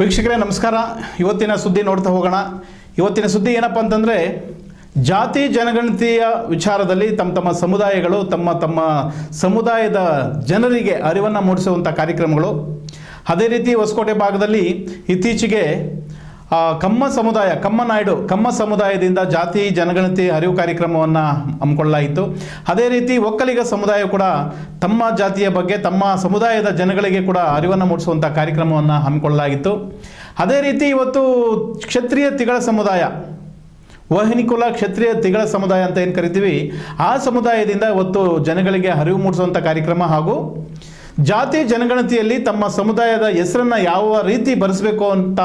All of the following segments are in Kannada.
ವೀಕ್ಷಕರೇ, ನಮಸ್ಕಾರ. ಇವತ್ತಿನ ಸುದ್ದಿ ನೋಡ್ತಾ ಹೋಗೋಣ. ಇವತ್ತಿನ ಸುದ್ದಿ ಏನಪ್ಪ ಅಂತಂದರೆ, ಜಾತಿ ಜನಗಣತಿಯ ವಿಚಾರದಲ್ಲಿ ತಮ್ಮ ತಮ್ಮ ಸಮುದಾಯಗಳು ತಮ್ಮ ತಮ್ಮ ಸಮುದಾಯದ ಜನರಿಗೆ ಅರಿವನ್ನು ಮೂಡಿಸುವಂಥ ಕಾರ್ಯಕ್ರಮಗಳು. ಅದೇ ರೀತಿ ಹೊಸಕೋಟೆ ಭಾಗದಲ್ಲಿ ಇತ್ತೀಚೆಗೆ ಕಮ್ಮ ಸಮುದಾಯ, ಕಮ್ಮ ನಾಯ್ಡು, ಕಮ್ಮ ಸಮುದಾಯದಿಂದ ಜಾತಿ, ಜನಗಣತಿ, ಅರಿವು ಕಾರ್ಯಕ್ರಮವನ್ನು ಹಮ್ಮಿಕೊಳ್ಳಲಾಯಿತು. ಅದೇ ರೀತಿ ಒಕ್ಕಲಿಗ ಸಮುದಾಯ ಕೂಡ ತಮ್ಮ ಜಾತಿಯ ಬಗ್ಗೆ, ತಮ್ಮ ಸಮುದಾಯದ ಜನಗಳಿಗೆ ಕೂಡ ಅರಿವನ್ನು ಮೂಡಿಸುವಂಥ ಕಾರ್ಯಕ್ರಮವನ್ನು ಹಮ್ಮಿಕೊಳ್ಳಲಾಗಿತ್ತು. ಅದೇ ರೀತಿ ಇವತ್ತು ಕ್ಷತ್ರಿಯ ತಿಗಳ ಸಮುದಾಯ, ವಾಹಿನಿಕುಲ ಕ್ಷತ್ರಿಯ ತಿಗಳ ಸಮುದಾಯ ಅಂತ ಏನು ಕರಿತೀವಿ, ಆ ಸಮುದಾಯದಿಂದ ಇವತ್ತು ಜನಗಳಿಗೆ ಅರಿವು ಮೂಡಿಸುವಂಥ ಕಾರ್ಯಕ್ರಮ ಹಾಗೂ ಜಾತಿ ಜನಗಣತಿಯಲ್ಲಿ ತಮ್ಮ ಸಮುದಾಯದ ಹೆಸರನ್ನ ಯಾವ ರೀತಿ ಬರೆಸಬೇಕು ಅಂತ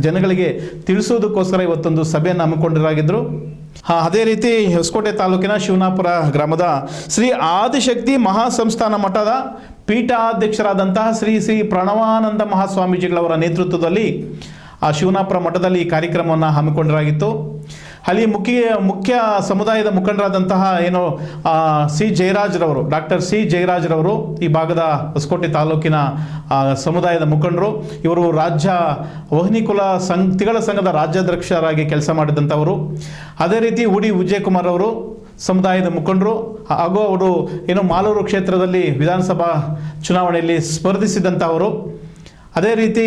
ಜನಗಳಿಗೆ ತಿಳಿಸೋದಕ್ಕೋಸ್ಕರ ಇವತ್ತೊಂದು ಸಭೆಯನ್ನು ಹಮ್ಮಿಕೊಂಡಿರಾಗಿದ್ರು. ಹಾಂ, ಅದೇ ರೀತಿ ಹೊಸಕೋಟೆ ತಾಲೂಕಿನ ಶಿವನಾಪುರ ಗ್ರಾಮದ ಶ್ರೀ ಆದಿಶಕ್ತಿ ಮಹಾಸಂಸ್ಥಾನ ಮಠದ ಪೀಠಾಧ್ಯಕ್ಷರಾದಂತಹ ಶ್ರೀ ಶ್ರೀ ಪ್ರಣವಾನಂದ ಮಹಾಸ್ವಾಮೀಜಿಗಳವರ ನೇತೃತ್ವದಲ್ಲಿ ಆ ಶಿವನಾಪುರ ಮಠದಲ್ಲಿ ಈ ಕಾರ್ಯಕ್ರಮವನ್ನು ಹಮ್ಮಿಕೊಂಡಿರಾಗಿತ್ತು. ಅಲ್ಲಿ ಮುಖ್ಯ ಮುಖ್ಯ ಸಮುದಾಯದ ಮುಖಂಡರಾದಂತಹ ಏನು ಸಿ ಜಯರಾಜ್ರವರು, ಡಾಕ್ಟರ್ ಸಿ ಜಯರಾಜ್ರವರು ಈ ಭಾಗದ ಹೊಸಕೋಟೆ ತಾಲೂಕಿನ ಸಮುದಾಯದ ಮುಖಂಡರು, ಇವರು ರಾಜ್ಯ ವಹ್ನಿಕುಲ ಸಂಘ, ತಿಗಳ ಸಂಘದ ರಾಜ್ಯಾಧ್ಯಕ್ಷರಾಗಿ ಕೆಲಸ ಮಾಡಿದಂಥವರು. ಅದೇ ರೀತಿ ಉಡಿ ವಿಜಯಕುಮಾರ್ ಅವರು ಸಮುದಾಯದ ಮುಖಂಡರು, ಹಾಗೂ ಅವರು ಏನು ಮಾಲೂರು ಕ್ಷೇತ್ರದಲ್ಲಿ ವಿಧಾನಸಭಾ ಚುನಾವಣೆಯಲ್ಲಿ ಸ್ಪರ್ಧಿಸಿದಂಥವರು. ಅದೇ ರೀತಿ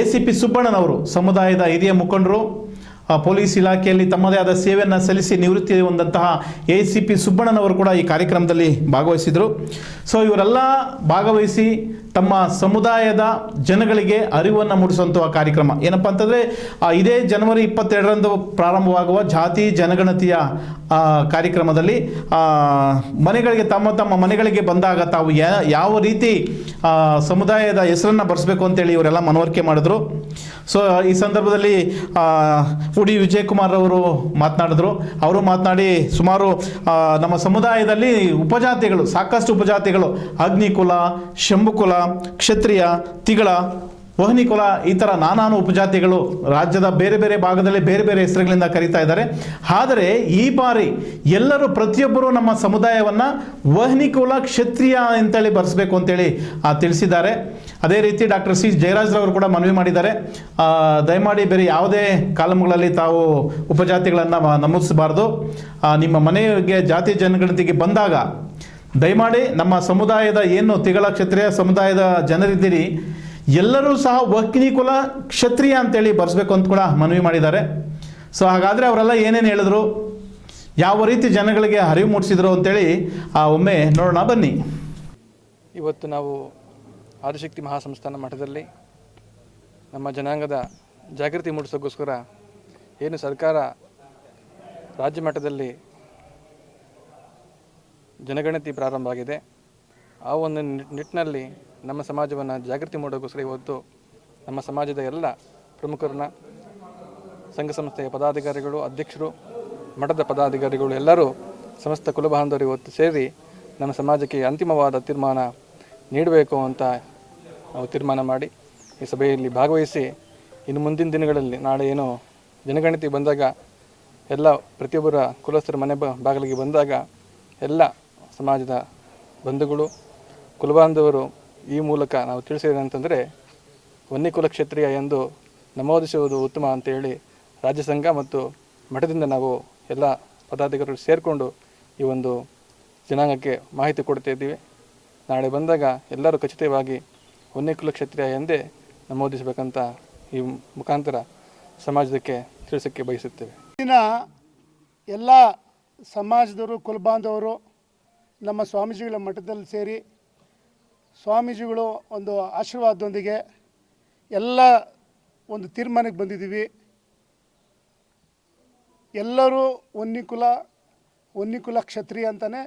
ಎ ಸಿ ಪಿ ಸುಬ್ಬಣ್ಣನವರು, ಸಮುದಾಯದ ಹಿರಿಯ ಮುಖಂಡರು ಪೊಲೀಸ್ ಇಲಾಖೆಯಲ್ಲಿ ತಮ್ಮದೇ ಆದ ಸೇವೆಯನ್ನು ಸಲ್ಲಿಸಿ ನಿವೃತ್ತಿ ಹೊಂದಂತಹ ಎ ಸಿ ಪಿ ಸುಬ್ಬಣ್ಣನವರು ಕೂಡ ಈ ಕಾರ್ಯಕ್ರಮದಲ್ಲಿ ಭಾಗವಹಿಸಿದರು. ಸೊ ಇವರೆಲ್ಲ ಭಾಗವಹಿಸಿ ತಮ್ಮ ಸಮುದಾಯದ ಜನಗಳಿಗೆ ಅರಿವನ್ನು ಮೂಡಿಸುವಂತಹ ಕಾರ್ಯಕ್ರಮ. ಏನಪ್ಪ ಅಂತಂದರೆ ಇದೇ ಜನವರಿ ಇಪ್ಪತ್ತೆರಡರಂದು ಪ್ರಾರಂಭವಾಗುವ ಜಾತಿ ಜನಗಣತಿಯ ಕಾರ್ಯಕ್ರಮದಲ್ಲಿ ಮನೆಗಳಿಗೆ ತಮ್ಮ ತಮ್ಮ ಮನೆಗಳಿಗೆ ಬಂದಾಗ ತಾವು ಯಾವ ರೀತಿ ಸಮುದಾಯದ ಹೆಸರನ್ನು ಬರೆಸಬೇಕು ಅಂತೇಳಿ ಇವರೆಲ್ಲ ಮನವರಿಕೆ ಮಾಡಿದ್ರು. ಸೊ ಈ ಸಂದರ್ಭದಲ್ಲಿ ಉಡಿ ವಿಜಯಕುಮಾರ್ ಅವರು ಮಾತನಾಡಿದ್ರು. ಅವರು ಮಾತನಾಡಿ, ಸುಮಾರು ನಮ್ಮ ಸಮುದಾಯದಲ್ಲಿ ಉಪಜಾತಿಗಳು, ಸಾಕಷ್ಟು ಉಪಜಾತಿಗಳು, ಅಗ್ನಿಕುಲ, ಶಂಭುಕುಲ ಕ್ಷತ್ರಿಯ, ತಿಗಳ, ವಹನಿಕುಲ ಈ ಥರ ನಾನಾನು ಉಪಜಾತಿಗಳು ರಾಜ್ಯದ ಬೇರೆ ಬೇರೆ ಭಾಗದಲ್ಲಿ ಬೇರೆ ಬೇರೆ ಹೆಸರುಗಳಿಂದ ಕರೀತಾ ಇದ್ದಾರೆ. ಆದರೆ ಈ ಬಾರಿ ಎಲ್ಲರೂ ಪ್ರತಿಯೊಬ್ಬರು ನಮ್ಮ ಸಮುದಾಯವನ್ನು ವಹನಿಕುಲ, ಕ್ಷತ್ರಿಯ ಅಂತೇಳಿ ಬರೆಸಬೇಕು ಅಂತೇಳಿ ತಿಳಿಸಿದ್ದಾರೆ. ಅದೇ ರೀತಿ ಡಾಕ್ಟರ್ ಸಿ ಜಯರಾಜ್ರವರು ಕೂಡ ಮನವಿ ಮಾಡಿದ್ದಾರೆ. ದಯಮಾಡಿ ಬೇರೆ ಯಾವುದೇ ಕಾಲಮ್ಗಳಲ್ಲಿ ತಾವು ಉಪಜಾತಿಗಳನ್ನು ನಮೂದಿಸಬಾರ್ದು. ನಿಮ್ಮ ಮನೆಗೆ ಜಾತಿ ಜನಗಣತಿಗೆ ಬಂದಾಗ ದಯಮಾಡಿ ನಮ್ಮ ಸಮುದಾಯದ ಏನು ತಿಗಳ ಕ್ಷತ್ರಿಯ ಸಮುದಾಯದ ಜನರಿದ್ದೀರಿ ಎಲ್ಲರೂ ಸಹ ವಕ್ನಿಕುಲ ಕ್ಷತ್ರಿಯ ಅಂತೇಳಿ ಬರೆಸ್ಬೇಕು ಅಂತ ಕೂಡ ಮನವಿ ಮಾಡಿದ್ದಾರೆ. ಸೊ ಹಾಗಾದರೆ ಅವರೆಲ್ಲ ಏನೇನು ಹೇಳಿದ್ರು? ಯಾವ ರೀತಿ ಜನಗಳಿಗೆ ಅರಿವು ಮೂಡಿಸಿದ್ರು ಅಂತೇಳಿ ಆ, ಒಮ್ಮೆ ನೋಡೋಣ ಬನ್ನಿ. ಇವತ್ತು ನಾವು ಆದಿಶಕ್ತಿ ಮಹಾಸಂಸ್ಥಾನ ಮಠದಲ್ಲಿ ನಮ್ಮ ಜನಾಂಗದ ಜಾಗೃತಿ ಮೂಡಿಸೋಕ್ಕೋಸ್ಕರ ಏನು ಸರ್ಕಾರ ರಾಜ್ಯ ಮಟ್ಟದಲ್ಲಿ ಜನಗಣತಿ ಪ್ರಾರಂಭ ಆಗಿದೆ. ಆ ಒಂದು ನಿಟ್- ನಿಟ್ಟಿನಲ್ಲಿ ನಮ್ಮ ಸಮಾಜವನ್ನು ಜಾಗೃತಿ ಮಾಡೋಕ್ಕೋಸ್ಕರ ಇವತ್ತು ನಮ್ಮ ಸಮಾಜದ ಎಲ್ಲ ಪ್ರಮುಖರನ್ನ ಸಂಘ ಸಂಸ್ಥೆಯ ಪದಾಧಿಕಾರಿಗಳು, ಅಧ್ಯಕ್ಷರು, ಮಠದ ಪದಾಧಿಕಾರಿಗಳು ಎಲ್ಲರೂ, ಸಮಸ್ತ ಕುಲಬಾಂಧವರು ಇವತ್ತು ಸೇರಿ ನಮ್ಮ ಸಮಾಜಕ್ಕೆ ಅಂತಿಮವಾದ ತೀರ್ಮಾನ ನೀಡಬೇಕು ಅಂತ ನಾವು ತೀರ್ಮಾನ ಮಾಡಿ ಈ ಸಭೆಯಲ್ಲಿ ಭಾಗವಹಿಸಿ ಇನ್ನು ಮುಂದಿನ ದಿನಗಳಲ್ಲಿ ನಾಳೆ ಏನು ಜನಗಣತಿ ಬಂದಾಗ ಎಲ್ಲ ಪ್ರತಿಯೊಬ್ಬರ ಕುಲಸ್ಥರ ಮನೆ ಬಾಗಿಲಿಗೆ ಬಂದಾಗ ಎಲ್ಲ ಸಮಾಜದ ಬಂಧುಗಳು, ಕುಲಬಾಂಧವರು ಈ ಮೂಲಕ ನಾವು ತಿಳಿಸಿದಂತಂದರೆ ವನ್ಯಕುಲ ಕ್ಷತ್ರಿಯ ಎಂದು ನಮೂದಿಸುವುದು ಉತ್ತಮ ಅಂತೇಳಿ ರಾಜ್ಯ ಸಂಘ ಮತ್ತು ಮಠದಿಂದ ನಾವು ಎಲ್ಲ ಪದಾಧಿಕಾರಿಗಳು ಸೇರಿಕೊಂಡು ಈ ಒಂದು ಜನಾಂಗಕ್ಕೆ ಮಾಹಿತಿ ಕೊಡ್ತಾ ಇದ್ದೀವಿ. ನಾಳೆ ಬಂದಾಗ ಎಲ್ಲರೂ ಖಚಿತವಾಗಿ ವನ್ಯಕುಲ ಕ್ಷತ್ರಿಯ ಎಂದೇ ನಮೂದಿಸಬೇಕಂತ ಈ ಮುಖಾಂತರ ಸಮಾಜಕ್ಕೆ ತಿಳಿಸೋಕ್ಕೆ ಬಯಸುತ್ತೇವೆ. ದಿನ ಎಲ್ಲ ಸಮಾಜದವರು, ಕುಲಬಾಂಧವರು ನಮ್ಮ ಸ್ವಾಮೀಜಿಗಳ ಮಠದಲ್ಲಿ ಸೇರಿ ಸ್ವಾಮೀಜಿಗಳು ಒಂದು ಆಶೀರ್ವಾದದೊಂದಿಗೆ ಎಲ್ಲ ಒಂದು ತೀರ್ಮಾನಕ್ಕೆ ಬಂದಿದ್ದೀವಿ. ಎಲ್ಲರೂ ಒನ್ನಿಕುಲ ಒನ್ನಿಕುಲ ಕ್ಷತ್ರಿಯ ಅಂತಲೇ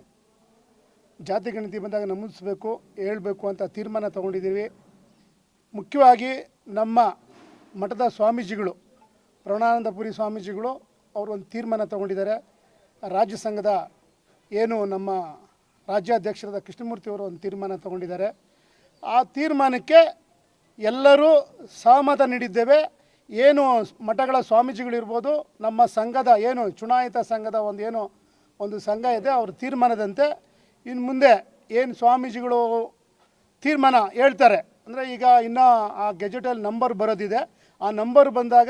ಜಾತಿ ಗಣತಿ ಬಂದಾಗ ನಮೂದಿಸಬೇಕು, ಹೇಳಬೇಕು ಅಂತ ತೀರ್ಮಾನ ತಗೊಂಡಿದ್ದೀವಿ. ಮುಖ್ಯವಾಗಿ ನಮ್ಮ ಮಠದ ಸ್ವಾಮೀಜಿಗಳು, ಪ್ರಣಾನಂದಪುರಿ ಸ್ವಾಮೀಜಿಗಳು ಅವರು ಒಂದು ತೀರ್ಮಾನ ತಗೊಂಡಿದ್ದಾರೆ. ರಾಜ್ಯ ಸಂಘದ ಏನು ನಮ್ಮ ರಾಜ್ಯಾಧ್ಯಕ್ಷರಾದ ಕೃಷ್ಣಮೂರ್ತಿ ಅವರು ಒಂದು ತೀರ್ಮಾನ ತಗೊಂಡಿದ್ದಾರೆ. ಆ ತೀರ್ಮಾನಕ್ಕೆ ಎಲ್ಲರೂ ಸಹಮತ ನೀಡಿದ್ದೇವೆ. ಏನು ಮಠಗಳ ಸ್ವಾಮೀಜಿಗಳಿರ್ಬೋದು, ನಮ್ಮ ಸಂಘದ ಏನು ಚುನಾಯಿತ ಸಂಘದ ಒಂದು ಏನು, ಒಂದು ಸಂಘ ಇದೆ, ಅವ್ರ ತೀರ್ಮಾನದಂತೆ ಇನ್ನು ಮುಂದೆ ಏನು ಸ್ವಾಮೀಜಿಗಳು ತೀರ್ಮಾನ ಹೇಳ್ತಾರೆ. ಅಂದರೆ ಈಗ ಇನ್ನೂ ಆ ಗೆಜೆಟಲ್ಲಿ ನಂಬರ್ ಬರೋದಿದೆ. ಆ ನಂಬರ್ ಬಂದಾಗ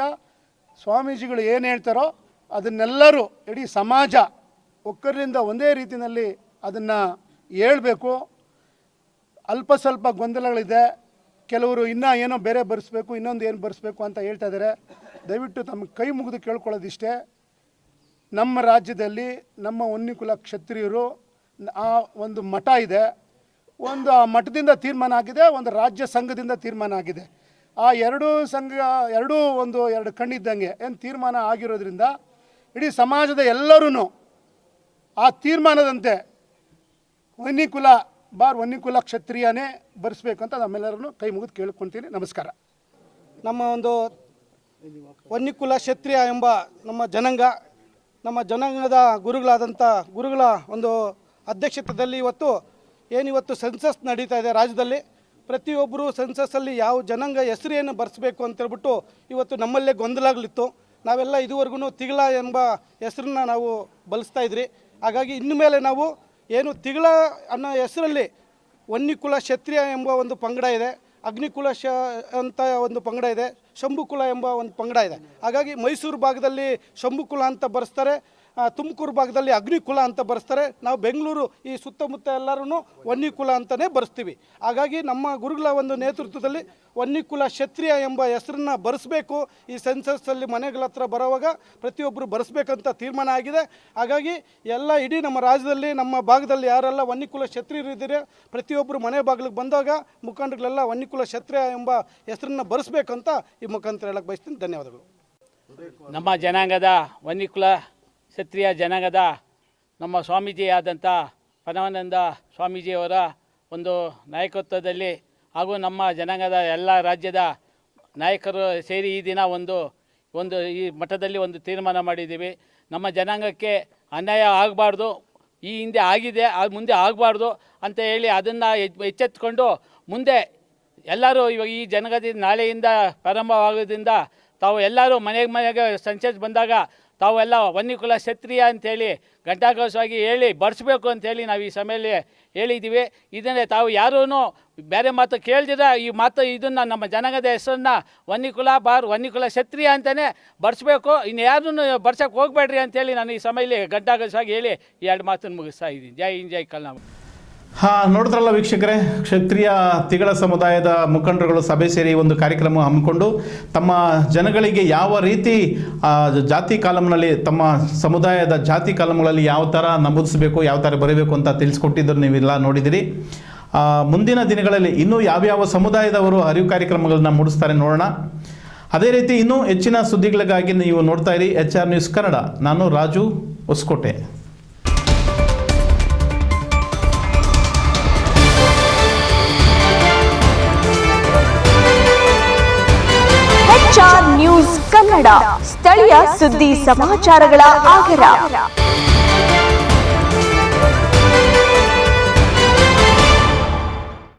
ಸ್ವಾಮೀಜಿಗಳು ಏನು ಹೇಳ್ತಾರೋ ಅದನ್ನೆಲ್ಲರೂ ಇಡೀ ಸಮಾಜ ಒಕ್ಕರಿಂದ ಒಂದೇ ರೀತಿಯಲ್ಲಿ ಅದನ್ನು ಹೇಳಬೇಕು. ಅಲ್ಪ ಸ್ವಲ್ಪ ಗೊಂದಲಗಳಿದೆ. ಕೆಲವರು ಇನ್ನೂ ಏನೋ ಬೇರೆ ಬರೆಸ್ಬೇಕು, ಇನ್ನೊಂದು ಏನು ಬರೆಸ್ಬೇಕು ಅಂತ ಹೇಳ್ತಾ ಇದ್ದಾರೆ. ದಯವಿಟ್ಟು ತಮ್ಮ ಕೈ ಮುಗಿದು ಕೇಳ್ಕೊಳ್ಳೋದಿಷ್ಟೇ. ನಮ್ಮ ರಾಜ್ಯದಲ್ಲಿ, ನಮ್ಮ ಹೊನ್ನಿಕುಲ ಕ್ಷತ್ರಿಯರು, ಆ ಒಂದು ಮಠ ಇದೆ. ಒಂದು ಆ ಮಠದಿಂದ ತೀರ್ಮಾನ ಆಗಿದೆ, ಒಂದು ರಾಜ್ಯ ಸಂಘದಿಂದ ತೀರ್ಮಾನ ಆಗಿದೆ. ಆ ಎರಡೂ ಸಂಘ, ಎರಡೂ ಒಂದು ಎರಡು ಕಣ್ಣಿದ್ದಂಗೆ ಏನು ತೀರ್ಮಾನ ಆಗಿರೋದ್ರಿಂದ ಇಡೀ ಸಮಾಜದ ಎಲ್ಲರೂ ಆ ತೀರ್ಮಾನದಂತೆ ವನ್ನಿಕುಲ ಬಾರ್ ವನ್ನಿಕುಲ ಕ್ಷತ್ರಿಯನೇ ಬರೆಸ್ಬೇಕು ಅಂತ ನಮ್ಮೆಲ್ಲರನ್ನು ಕೈ ಮುಗಿದು ಕೇಳ್ಕೊತೀನಿ ನಮಸ್ಕಾರ. ನಮ್ಮ ಒಂದು ವನ್ನಿಕುಲ ಕ್ಷತ್ರಿಯ ಎಂಬ ನಮ್ಮ ಜನಾಂಗ, ನಮ್ಮ ಜನಾಂಗದ ಗುರುಗಳಾದಂಥ ಗುರುಗಳ ಒಂದು ಅಧ್ಯಕ್ಷತೆಯಲ್ಲಿ ಇವತ್ತು ಏನಿವತ್ತು ಸೆನ್ಸಸ್ ನಡೀತಾ ಇದೆ ರಾಜ್ಯದಲ್ಲಿ. ಪ್ರತಿಯೊಬ್ಬರು ಸೆನ್ಸಸ್ಸಲ್ಲಿ ಯಾವ ಜನಾಂಗ ಹೆಸರೇನು ಬರೆಸಬೇಕು ಅಂತೇಳ್ಬಿಟ್ಟು ಇವತ್ತು ನಮ್ಮಲ್ಲೇ ಗೊಂದಲಾಗಲಿತ್ತು. ನಾವೆಲ್ಲ ಇದುವರೆಗೂ ತಿಗಳ ಎಂಬ ಹೆಸರನ್ನ ನಾವು ಬಳಸ್ತಾ ಇದ್ರಿ. ಹಾಗಾಗಿ ಇನ್ನು ಮೇಲೆ ನಾವು ಏನು ತಿಗಳ ಅನ್ನೋ ಹೆಸರಲ್ಲಿ ವನ್ನಿಕುಲ ಕ್ಷತ್ರಿಯ ಎಂಬ ಒಂದು ಪಂಗಡ ಇದೆ, ಅಗ್ನಿಕುಲ ಶ ಅಂತ ಒಂದು ಪಂಗಡ ಇದೆ, ಶಂಭುಕುಲ ಎಂಬ ಒಂದು ಪಂಗಡ ಇದೆ. ಹಾಗಾಗಿ ಮೈಸೂರು ಭಾಗದಲ್ಲಿ ಶಂಭುಕುಲ ಅಂತ ಬರೆಸ್ತಾರೆ. ತುಮಕೂರು ಭಾಗದಲ್ಲಿ ಅಗ್ನಿಕುಲ ಅಂತ ಬರೆಸ್ತಾರೆ. ನಾವು ಬೆಂಗಳೂರು ಈ ಸುತ್ತಮುತ್ತ ಎಲ್ಲರೂ ವನ್ನಿಕುಲ ಅಂತಲೇ ಬರೆಸ್ತೀವಿ. ಹಾಗಾಗಿ ನಮ್ಮ ಗುರುಗಳ ಒಂದು ನೇತೃತ್ವದಲ್ಲಿ ವನ್ನಿಕುಲ ಕ್ಷತ್ರಿಯ ಎಂಬ ಹೆಸರನ್ನ ಬರೆಸ್ಬೇಕು. ಈ ಸೆನ್ಸಸ್ಸಲ್ಲಿ ಮನೆಗಳ ಹತ್ರ ಬರೋವಾಗ ಪ್ರತಿಯೊಬ್ಬರು ಬರೆಸ್ಬೇಕಂತ ತೀರ್ಮಾನ ಆಗಿದೆ. ಹಾಗಾಗಿ ಎಲ್ಲ ಇಡೀ ನಮ್ಮ ರಾಜ್ಯದಲ್ಲಿ, ನಮ್ಮ ಭಾಗದಲ್ಲಿ ಯಾರೆಲ್ಲ ವನ್ನಿಕುಲ ಕ್ಷತ್ರಿಯರು ಇದ್ದೀರಿ ಪ್ರತಿಯೊಬ್ಬರು ಮನೆ ಬಾಗಿಲಿಗೆ ಬಂದಾಗ ಮುಖಂಡಗಳೆಲ್ಲ ವನ್ನಿಕುಲ ಕ್ಷತ್ರಿಯ ಎಂಬ ಹೆಸರನ್ನ ಬರೆಸ್ಬೇಕಂತ ಈ ಮುಖಾಂತರ ಹೇಳಕ್ಕೆ ಬಯಸ್ತೀನಿ. ಧನ್ಯವಾದಗಳು. ನಮ್ಮ ಜನಾಂಗದ ವನ್ನಿಕುಲ ಕ್ಷತ್ರಿಯ ಜನಾಂಗದ ನಮ್ಮ ಸ್ವಾಮೀಜಿಯಾದಂಥ ಪರಮಾನಂದ ಸ್ವಾಮೀಜಿಯವರ ಒಂದು ನಾಯಕತ್ವದಲ್ಲಿ ಹಾಗೂ ನಮ್ಮ ಜನಾಂಗದ ಎಲ್ಲ ರಾಜ್ಯದ ನಾಯಕರು ಸೇರಿ ಈ ದಿನ ಒಂದು ಒಂದು ಈ ಮಠದಲ್ಲಿ ಒಂದು ತೀರ್ಮಾನ ಮಾಡಿದ್ದೀವಿ. ನಮ್ಮ ಜನಾಂಗಕ್ಕೆ ಅನ್ಯಾಯ ಆಗಬಾರ್ದು, ಈ ಹಿಂದೆ ಆಗಿದೆ ಅದು ಮುಂದೆ ಆಗಬಾರ್ದು ಅಂತ ಹೇಳಿ ಅದನ್ನು ಎಚ್ಚೆತ್ಕೊಂಡು ಮುಂದೆ ಎಲ್ಲರೂ ಇವಾಗ ಈ ಜನಗದಿಂದ ನಾಳೆಯಿಂದ ಪ್ರಾರಂಭವಾಗೋದ್ರಿಂದ ತಾವು ಎಲ್ಲರೂ ಮನೆಗೆ ಮನೆಗೆ ಸಂಚರಿಸಿ ಬಂದಾಗ ತಾವೆಲ್ಲ ವನ್ಯಕುಲ ಕ್ಷತ್ರಿಯ ಅಂತೇಳಿ ಘಂಟಾಘೋಷವಾಗಿ ಹೇಳಿ ಬಡಿಸ್ಬೇಕು ಅಂತೇಳಿ ನಾವು ಈ ಸಮಯಲ್ಲಿ ಹೇಳಿದ್ದೀವಿ. ಇದನ್ನೇ ತಾವು ಯಾರೂ ಬೇರೆ ಮಾತು ಕೇಳ್ದಿರ, ಈ ಮಾತು ಇದನ್ನು ನಮ್ಮ ಜನಾಂಗದ ಹೆಸರನ್ನ ವನ್ಯಕುಲ ಬಾರ್ ವನ್ಯಕುಲ ಕ್ಷತ್ರಿಯ ಅಂತಲೇ ಬಡಿಸ್ಬೇಕು ಇನ್ನು ಯಾರೂ ಬಡ್ಸೋಕೆ ಹೋಗಬೇಡ್ರಿ ಅಂತೇಳಿ ನಾನು ಈ ಸಮಯಲ್ಲಿ ಘಂಟಾಘೋಷವಾಗಿ ಹೇಳಿ ಎರಡು ಮಾತನ್ನು ಮುಗಿಸ್ತಾ ಇದ್ದೀನಿ. ಜೈ ಹಿಂದ್, ಜೈ ಕಲ್ನಾಮ ಹಾ, ನೋಡಿದ್ರಲ್ಲ ವೀಕ್ಷಕರೇ, ಕ್ಷತ್ರಿಯ ತಿಗಳ ಸಮುದಾಯದ ಮುಖಂಡರುಗಳು ಸಭೆ ಸೇರಿ ಒಂದು ಕಾರ್ಯಕ್ರಮ ಹಮ್ಮಿಕೊಂಡು ತಮ್ಮ ಜನಗಳಿಗೆ ಯಾವ ರೀತಿ ಜಾತಿ ಕಾಲಮ್ನಲ್ಲಿ ತಮ್ಮ ಸಮುದಾಯದ ಜಾತಿ ಕಾಲಮ್ಗಳಲ್ಲಿ ಯಾವ ಥರ ನಮೂದಿಸಬೇಕು, ಯಾವ ಥರ ಬರೀಬೇಕು ಅಂತ ತಿಳಿಸ್ಕೊಟ್ಟಿದ್ದರು ನೀವೆಲ್ಲ ನೋಡಿದಿರಿ. ಮುಂದಿನ ದಿನಗಳಲ್ಲಿ ಇನ್ನೂ ಯಾವ್ಯಾವ ಸಮುದಾಯದವರು ಅರಿವು ಕಾರ್ಯಕ್ರಮಗಳನ್ನ ಮೂಡಿಸ್ತಾರೆ ನೋಡೋಣ. ಅದೇ ರೀತಿ ಇನ್ನೂ ಹೆಚ್ಚಿನ ಸುದ್ದಿಗಳಿಗಾಗಿ ನೀವು ನೋಡ್ತಾ ಇರಿ, ಎಚ್ ಆರ್ ನ್ಯೂಸ್ ಕನ್ನಡ. ನಾನು ರಾಜು ಹೊಸಕೋಟೆ. ನ್ಯೂಸ್ ಕನ್ನಡ ಸ್ಥಳೀಯ ಸುದ್ದಿ ಸಮಾಚಾರಗಳ ಆಗರ.